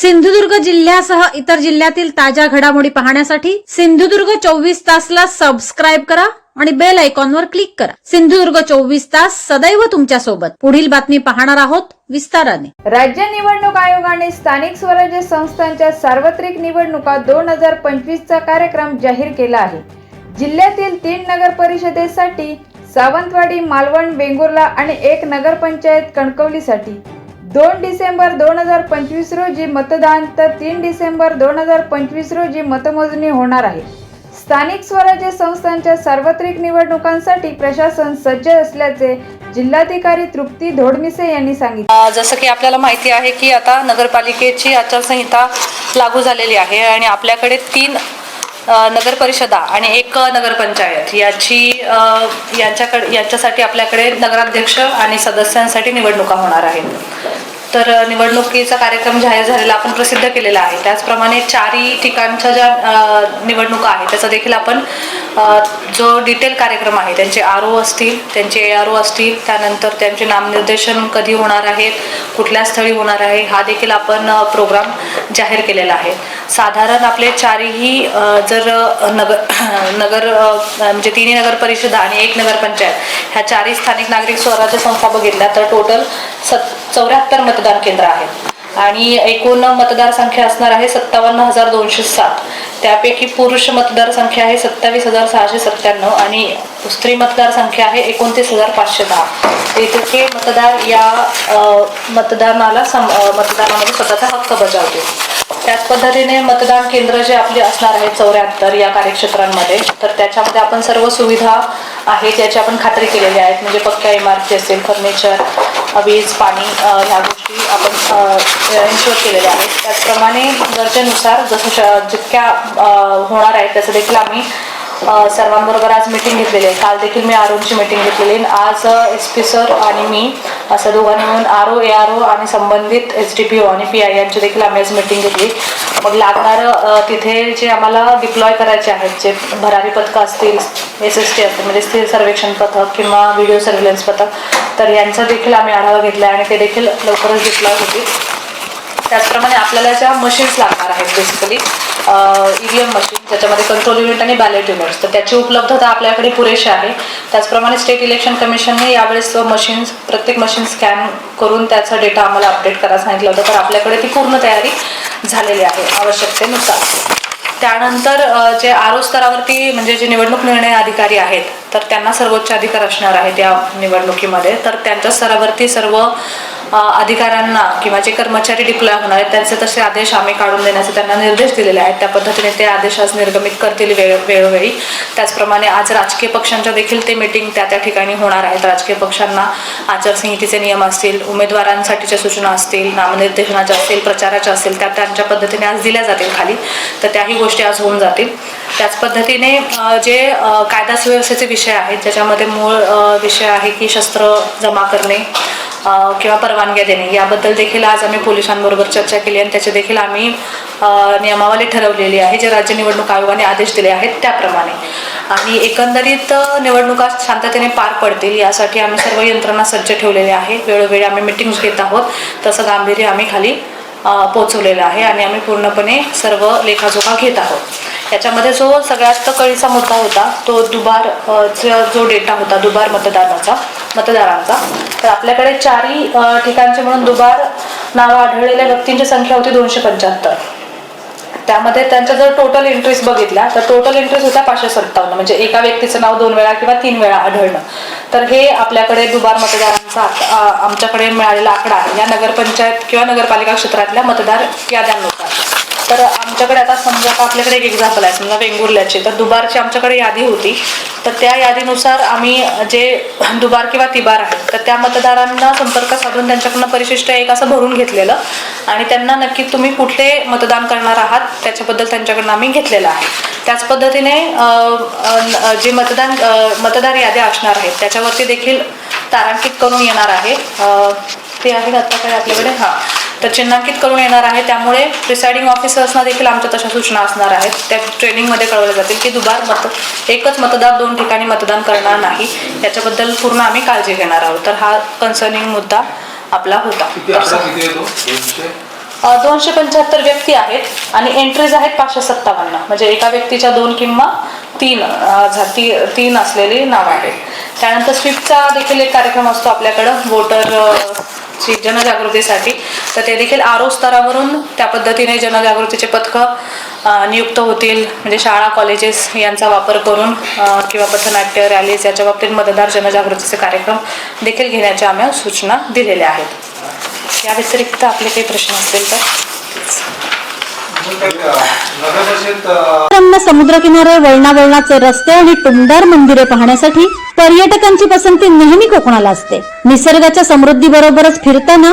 सिंधुदुर्ग जिल्ह्यासह इतर जिल्ह्यातील ताज्या घडामोडी पाहण्यासाठी सिंधुदुर्ग चोवीस तासला सबस्क्राईब करा आणि बेल आयकॉनवर क्लिक करा. सिंधुदुर्ग चोवीस तास सदैव तुमच्यासोबत. पुढील बातमी पाहणार आहोत विस्ताराने. राज्य निवडणूक आयोगाने स्थानिक स्वराज्य संस्थांच्या सार्वत्रिक निवडणुका दोन हजार पंचवीसचा कार्यक्रम जाहीर केला आहे. जिल्ह्यातील तीन नगर परिषदेसाठी सावंतवाडी मालवण वेंगुर्ला आणि एक नगरपंचायत कणकवलीसाठी दोन डिसेंबर दोन हजार पंचवीस रोजी मतदान तर तीन डिसेंबर दोन हजार पंचवीस रोजी मतमोजणी होणार आहे. स्थानिक स्वराज्य संस्थांच्या सार्वत्रिक निवडणुकांसाठी प्रशासन सज्ज असल्याचे जिल्हाधिकारी तृप्ती धोडमिसे यांनी सांगितले. जसं की आपल्याला माहिती आहे की आता नगरपालिकेची आचारसंहिता लागू झालेली आहे आणि आपल्याकडे तीन नगरपरिषदा नगर परिषदा आणि एक नगरपंचायत याची यांच्याकडे यांच्यासाठी आपल्याकडे नगराध्यक्ष आणि सदस्यांसाठी निवडणुका होणार आहेत. तर निवडणुकीचा कार्यक्रम जाहीर झालेला आपण प्रसिद्ध केलेला आहे. त्याचप्रमाणे चारही ठिकाणच्या ज्या निवडणुका आहेत त्याचा देखील आपण जो डिटेल कार्यक्रम आहे त्यांचे आर ओ असतील त्यांचे ए आर ओ असतील त्यानंतर त्यांचे नामनिर्देशन कधी होणार आहे कुठल्या स्थळी होणार आहे हा देखील आपण प्रोग्राम जाहीर केलेला आहे. साधारण आपले चारही जर नगर नगर म्हणजे तिन्ही नगर परिषदा आणि एक नगरपंचायत ह्या चारही स्थानिक नागरिक स्वराज्य संस्था बघितल्या तर टोटल सत चौऱ्याहत्तर मतदान केंद्र आहेत. आणि एकूण मतदार संख्या असणार आहे सत्तावन्न हजार दोनशे सात. त्यापैकी पुरुष मतदार संख्या आहे सत्तावीस हजार सहाशे सत्त्याण्णव आणि स्त्री मतदार संख्या आहे एकोणतीस हजार पाचशे दहा. इतके मतदार या मतदानाला सम मतदानामध्ये स्वतःचा हक्क बजावते त्याच पद्धतीने मतदान केंद्र जे आपले असणार आहे चौऱ्याहत्तर या कार्यक्षेत्रांमध्ये तर त्याच्यामध्ये आपण सर्व सुविधा आहे त्याची आपण खात्री केलेली आहेत. म्हणजे पक्क्या इमारती असेल फर्निचर वीज पाणी ह्या गोष्टी आपण इन्शुअर केलेल्या आहेत. त्याचप्रमाणे गरजेनुसार जसं श- जितक्या होणार आहेत त्याचं देखील आम्ही सर्वांबरोबर आज मिटिंग घेतलेली आहे. काल देखील मी आरोची मिटिंग घेतलेली आहे. आज एस पी सर आणि मी असं दोघांनी मिळून R O A R O आणि संबंधित एस डी पी ओ आणि पी आय यांची देखील आम्ही आज मिटिंग घेतली. मग लागणारं तिथे जे आम्हाला डिप्लॉय करायचे आहेत जे भरारी पथकं असतील एस एस टी असतील म्हणजे स्थिर सर्वेक्षण पथक किंवा व्हिडिओ सर्व्हिलन्स पथक तर यांचा देखील आम्ही आढावा घेतला आहे आणि ते देखील लवकरच डिप्लॉय होतील. त्याचप्रमाणे आपल्याला ज्या मशीन्स लागणार आहेत बेसिकली ईव्हीएम मशीन ज्याच्यामध्ये कंट्रोल युनिट आणि बॅलेट युनिट्स तर त्याची उपलब्धता आपल्याकडे पुरेशी आहे. त्याचप्रमाणे स्टेट इलेक्शन कमिशनने यावेळेस मशीन्स प्रत्येक मशीन स्कॅन करून त्याचा डेटा आम्हाला अपडेट करायला सांगितलं होतं. तर आपल्याकडे ती पूर्ण तयारी झालेली आहे आवश्यकतेनुसार. त्यानंतर जे आरो स्तरावरती म्हणजे जे निवडणूक निर्णय अधिकारी आहेत तर त्यांना सर्वोच्च अधिकार असणार आहेत या निवडणुकीमध्ये. तर त्यांच्या स्तरावरती सर्व अधिकाऱ्यांना किंवा जे कर्मचारी डिप्लॉय होणार आहेत त्यांचे तसे आदेश आम्ही काढून देण्याचे त्यांना निर्देश दिलेले आहेत. त्या पद्धतीने ते आदेश आज निर्गमित करतील वेळ वेळोवेळी. त्याचप्रमाणे आज राजकीय पक्षांच्या देखील ते मिटिंग त्या त्या ठिकाणी होणार आहेत. राजकीय पक्षांना आचारसंहितेचे नियम असतील उमेदवारांसाठीच्या सूचना असतील नामनिर्देशनाच्या असतील प्रचाराच्या असतील त्या त्यांच्या पद्धतीने आज दिल्या जातील खाली. तर त्याही गोष्टी आज होऊन जातील. त्याच पद्धतीने जे कायदा सुव्यवस्थेचे विषय आहेत ज्याच्यामध्ये मूळ विषय आहे की शस्त्र जमा करणे किंवा परवानग्या देणे. याबद्दल देखील आज आम्ही पोलिसांबरोबर चर्चा केली आणि त्याचे देखील आम्ही नियमावली ठरवलेली आहे. जे राज्य निवडणूक आयोगाने आदेश दिले आहेत त्याप्रमाणे. आणि एकंदरीत निवडणुका शांततेने पार पडतील यासाठी आम्ही सर्व यंत्रणा सज्ज ठेवलेली आहे वेळोवेळी आम्ही मिटिंग्स घेत आहोत. तसं गांभीर्य आम्ही खाली पोचवलेलं आहे आणि आम्ही पूर्णपणे सर्व लेखाजोखा घेत आहोत. याच्यामध्ये जो सगळ्यात कळीचा मुद्दा होता तो दुबार चा जो डेटा होता दुबार मतदानाचा मतदारांचा. तर आपल्याकडे चारही ठिकाणचे म्हणून दुबार नावं आढळलेल्या व्यक्तींची संख्या होती दोनशे पंच्याहत्तर. त्यामध्ये त्यांच्या जर टोटल एंट्रीज बघितल्या तर टोटल एंट्रीज होत्या पाचशे सत्तावन्न. म्हणजे एका व्यक्तीचं नाव दोन वेळा किंवा तीन वेळा आढळणं. तर हे आपल्याकडे दुबार मतदारांचा आमच्याकडे मिळालेला आकडा आहे. या नगरपंचायत किंवा नगरपालिका क्षेत्रातल्या मतदार याद्यांनुसार. तर आमच्याकडे आता समजा आता आपल्याकडे एक एक्झाम्पल आहे समजा वेंगुर्ल्याची. तर दुबारची आमच्याकडे यादी होती. तर त्या यादीनुसार आम्ही जे दुबार किंवा तिबार आहेत तर त्या मतदारांना संपर्क साधून त्यांच्याकडनं परिशिष्ट एक असं भरून घेतलेलं. आणि त्यांना नक्की तुम्ही कुठले मतदान करणार आहात त्याच्याबद्दल त्यांच्याकडनं आम्ही घेतलेलं आहे. त्याच पद्धतीने जे मतदान मतदार याद्या असणार आहेत त्याच्यावरती देखील तारांकित करून येणार आहे. ते आहेत आता काय आपल्याकडे? हां. तर चिन्हांकित करून येणार आहे. त्यामुळे प्रिसाइडिंग ऑफिसर्सना देखील आमच्या तशा सूचना असणार आहेत. त्या ट्रेनिंगमध्ये कळवल्या जातील की दुबार मत एकच मतदार दोन ठिकाणी मतदान करणार नाही याच्याबद्दल पूर्ण आम्ही काळजी घेणार आहोत. तर हा कन्सर्निंग मुद्दा आपला होता. दोनशे? पंच्याहत्तर व्यक्ती आहेत आणि एंट्रीज आहेत पाचशे सत्तावन्न. म्हणजे एका व्यक्तीच्या दोन किंवा तीन ती तीन असलेली नावं आहेत. त्यानंतर स्वीपचा देखील एक कार्यक्रम असतो आपल्याकडं. वोटर ची जनजागृतीसाठी. तर ते देखील आरो स्तरावरून त्या पद्धतीने जनजागृतीचे पथकं नियुक्त होतील. म्हणजे शाळा कॉलेजेस यांचा वापर करून किंवा पथनाट्य रॅलीज याच्या बाबतीत मतदार जनजागृतीचे कार्यक्रम देखील घेण्याच्या आम्ही सूचना दिलेल्या आहेत. या व्यतिरिक्त आपले काही प्रश्न असतील तर. नगर परिषद वळणावळणाचे समुद्रकिनारे वळणा वळणाचे रस्ते आणि टुमदार मंदिरे पाहण्यासाठी पर्यटकांची पसंती नेहमी कोकणाला असते. निसर्गाच्या समृद्धी बरोबरच फिरताना